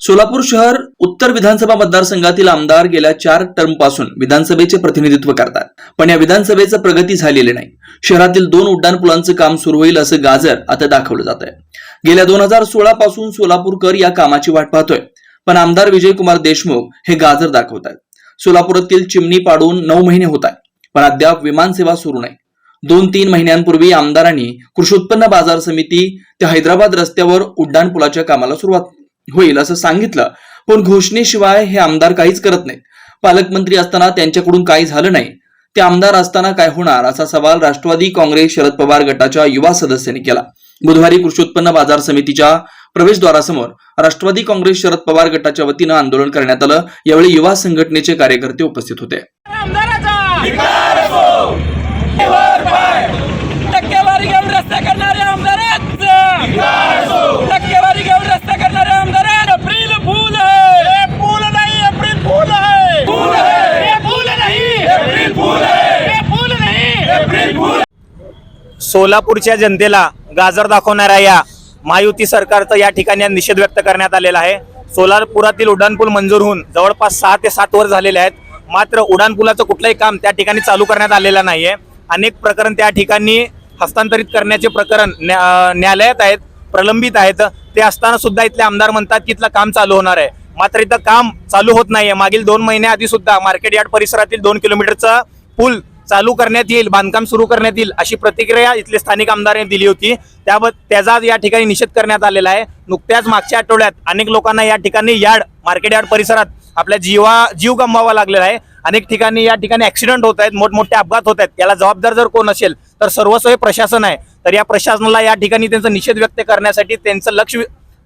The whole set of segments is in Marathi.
सोलापूर शहर उत्तर विधानसभा मतदारसंघातील आमदार गेल्या चार टर्मपासून विधानसभेचे प्रतिनिधित्व करतात. पण या विधानसभेचं प्रगती झालेली नाही. शहरातील दोन उड्डाणपुलांचं काम सुरू होईल असं गाजर आता दाखवलं जात आहे गेल्या दोन हजार सोळा पासून सोलापूरकर या कामाची वाट पाहतोय. पण आमदार विजयकुमार देशमुख हे गाजर दाखवत आहेत सोलापुरातील चिमणी पाडून नऊ महिने होत आहे पण अद्याप विमानसेवा सुरू नाही. दोन तीन महिन्यांपूर्वी आमदारांनी कृषी उत्पन्न बाजार समिती ते हैदराबाद रस्त्यावर उड्डाणपुलाच्या कामाला सुरुवात होईल असं सांगितलं. पण घोषणेशिवाय हे आमदार काहीच करत नाहीत. पालकमंत्री असताना त्यांच्याकडून काही झालं नाही. ते आमदार असताना काय होणार असा सवाल राष्ट्रवादी काँग्रेस शरद पवार गटाच्या युवा सदस्यांनी केला. बुधवारी कृषी उत्पन्न बाजार समितीच्या प्रवेशद्वारासमोर राष्ट्रवादी काँग्रेस शरद पवार गटाच्या वतीनं आंदोलन करण्यात आलं. यावेळी युवा संघटनेचे कार्यकर्ते उपस्थित होते. टक्केवारी सोलापूरच्या जनतेला गाजर दाखवणाऱ्या या महायुती सरकारचा या ठिकाणी निषेध व्यक्त करण्यात आलेला आहे. सोलापुरातील उड्डाणपूल मंजूर होऊन जवळपास सहा ते सात वर झालेले आहेत. मात्र उड्डाणपुलाचं कुठलंही काम त्या ठिकाणी चालू करण्यात आलेलं नाहीये. अनेक प्रकरण त्या ठिकाणी हस्तांतरित करण्याचे प्रकरण न्या- न्यायालयात आहेत प्रलंबित आहेत. ते असताना सुद्धा इथले आमदार म्हणतात की इथलं काम चालू होणार आहे. मात्र इथं काम चालू होत नाहीये. मागील दोन महिन्याआधी सुद्धा मार्केट यार्ड परिसरातील दोन किलोमीटरचा पूल चालू करण्यात येईल बांधकाम सुरू करण्यात येईल अशी प्रतिक्रिया इथले स्थानिक आमदारांनी दिली होती. त्याबत त्याचा या ठिकाणी निषेध करण्यात आलेला आहे. नुकत्याच मागच्या आठवड्यात अनेक लोकांना या ठिकाणी यार्ड मार्केट यार्ड परिसरात आपल्या जीवा जीव गमवावा लागलेला आहे. अनेक ठिकाणी या ठिकाणी ऍक्सिडेंट होत आहेत मोठमोठे अपघात होत आहेत. याला जबाबदार जर कोण असेल तर सर्वस्व हे प्रशासन आहे. तर या प्रशासनाला या ठिकाणी त्यांचा निषेध व्यक्त करण्यासाठी त्यांचं लक्ष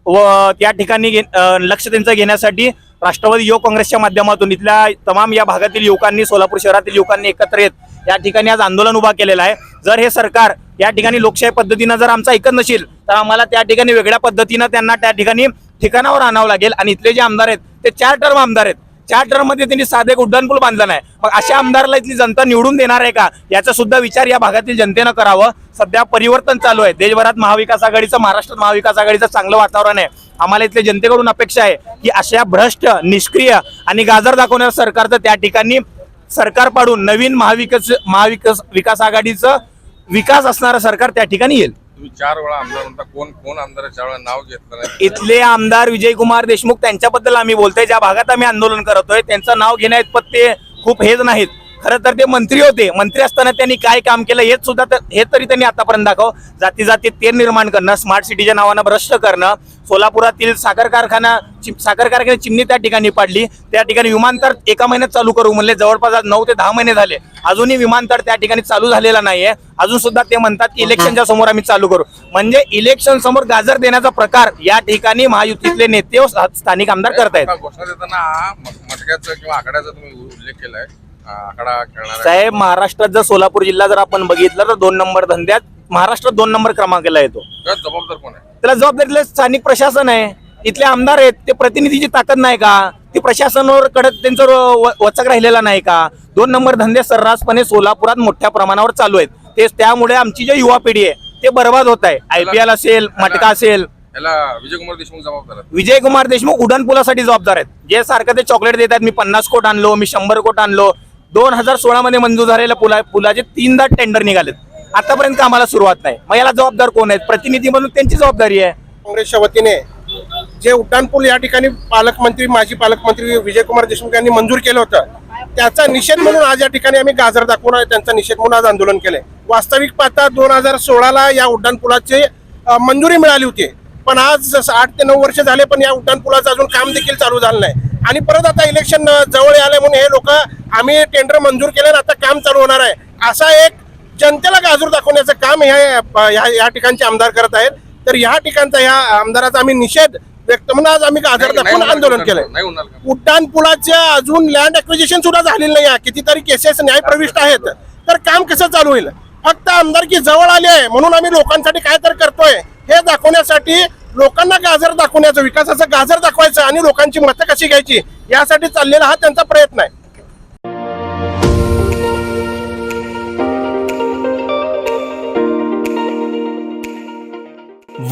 व त्या ठिकाणी घे- लक्ष त्यांचं घेण्यासाठी राष्ट्रवादी युवक काँग्रेसच्या माध्यमातून इथल्या तमाम या भागातील युवकांनी सोलापूर शहरातील युवकांनी एकत्र येत या ठिकाणी आज आंदोलन उभा केलेलं आहे. जर हे सरकार या ठिकाणी लोकशाही पद्धतीनं जर आमचं ऐकत नसेल तर आम्हाला त्या ठिकाणी वेगळ्या पद्धतीनं त्यांना त्या ठिकाणी ठिकाणावर आणावं लागेल. आणि इथले जे आमदार आहेत ते चार टर्म आमदार आहेत. चार टर्ममध्ये त्यांनी साधे एक उड्डाणपूल बांधला नाही. मग अशा आमदारला इथली जनता निवडून देणार आहे का? याचा सुद्धा विचार या भागातील जनतेनं करावं. सध्या परिवर्तन चालू आहे. देशभरात महाविकास आघाडीचं महाराष्ट्रात महाविकास आघाडीचं चांगलं वातावरण आहे. आम्हाला इथल्या जनतेकडून अपेक्षा आहे की अशा भ्रष्ट निष्क्रिय आणि गाजर दाखवणाऱ्या सरकारचं त्या ठिकाणी सरकार पाडून नवीन महाविकास महाविकास विकास आघाडीचं विकास असणारं सरकार त्या ठिकाणी येईल. तुम्ही चार वेळा आमदार म्हणता कोण कोण आमदार चार वेळा नाव घेतलं नाही इथले आमदार विजयकुमार देशमुख त्यांच्याबद्दल आम्ही बोलतोय. ज्या भागात आम्ही आंदोलन करतोय त्यांचं नाव घेण्याइतपत ते खूप हेच नाहीत. खरं तर ते मंत्री होते. मंत्री असताना त्यांनी काय काम केलं हेच सुद्धा तर- हे तरी त्यांनी आतापर्यंत दाखव. जाती जाती तेर निर्माण करणं स्मार्ट सिटीच्या नावानं भ्रष्ट करणं सोलापुरातील साखर कारखाना साखर कारखान्याची चिमणी त्या ठिकाणी पाडली. त्या ठिकाणी विमानतळ एका महिन्यात चालू करू म्हणले. जवळपास आज नऊ ते दहा महिने झाले. अजूनही विमानतळ त्या ठिकाणी चालू झालेला नाहीये. अजून सुद्धा ते म्हणतात की इलेक्शनच्या समोर आम्ही चालू करू. म्हणजे इलेक्शन समोर गाजर देण्याचा प्रकार या ठिकाणी महायुतीतले नेते स्थानिक आमदार करतायत. घोषणा देताना म- मटक्याचं किंवा आकड्याचा तुम्ही उल्लेख केलाय. आकडा खेळणार. साहेब महाराष्ट्रात जर सोलापूर जिल्हा जर आपण बघितलं तर दोन नंबर धंद्यात महाराष्ट्रात दोन नंबर क्रमांकाला येतो. त्यात जबाबदार कोण आहे? त्याला जबाबदारीतलं स्थानिक प्रशासन आहे. इथले आमदार आहेत ते प्रतिनिधीची ताकद नाही का? ती प्रशासनावर कडक त्यांचं व- वचक राहिलेला नाही का? दोन नंबर धंदे सर्रासपणे सोलापुरात मोठ्या प्रमाणावर चालू आहेत. ते त्यामुळे आमची जी युवा पिढी आहे ते बर्बाद होत आहे. आयपीएल असेल मटका असेल. याला विजयकुमार देशमुख जबाबदार आहेत. विजयकुमार देशमुख उड्डाणपुलासाठी जबाबदार आहेत. जे सारखं ते चॉकलेट देतात मी पन्नास कोट आणलो मी शंभर कोट आणलो. दोन हजार सोळा मध्ये मंजूर झालेल्या पुला पुलाचे तीनदा टेंडर निघालेत. आतापर्यंत कामाला सुरुवात नाही. मग याला जबाबदार कोण आहेत? प्रतिनिधी म्हणून त्यांची जबाबदारी आहे. काँग्रेसच्या वतीने जे उड्डाणपूल या ठिकाणी पालकमंत्री माजी पालकमंत्री विजयकुमार देशमुख यांनी मंजूर केलं होतं त्याचा निषेध म्हणून आज या ठिकाणी आम्ही गाजर दाखवून त्यांचा निषेध म्हणून आज आंदोलन केलंय. वास्तविक पाहता दोन हजार सोळाला या उड्डाणपुलाची मंजुरी मिळाली होती. पण आज जसं आठ ते नऊ वर्ष झाले पण या उड्डाणपुलाचं अजून काम देखील चालू झालं नाही. आणि परत आता इलेक्शन जवळ आलंय म्हणून हे लोक आम्ही टेंडर मंजूर केलं आणि आता काम चालू होणार आहे. असा एक जनतेला गाजूर दाखवण्याचं काम ह्या या ठिकाणचे आमदार करत आहेत. तर ह्या ठिकाणचा ह्या आमदाराचा आम्ही निषेध व्यक्त म्हणून आज आम्ही गाजर दाखवून आंदोलन? केलंय? उड्डाण पुलाच्या अजून लँड अक्विजिशन सुद्धा झालेलं नाही आहे. कितीतरी केसेस न्याय प्रविष्ट आहेत. तर काम कसं चालू होईल? फक्त आमदारकी जवळ आली आहे. म्हणून आम्ही लोकांसाठी काय तर करतोय. हे दाखवण्यासाठी लोकांना गाजर दाखवण्याचं विकासाचं गाजर दाखवायचं आणि लोकांची मतं कशी घ्यायची यासाठी चाललेला हा त्यांचा प्रयत्न आहे.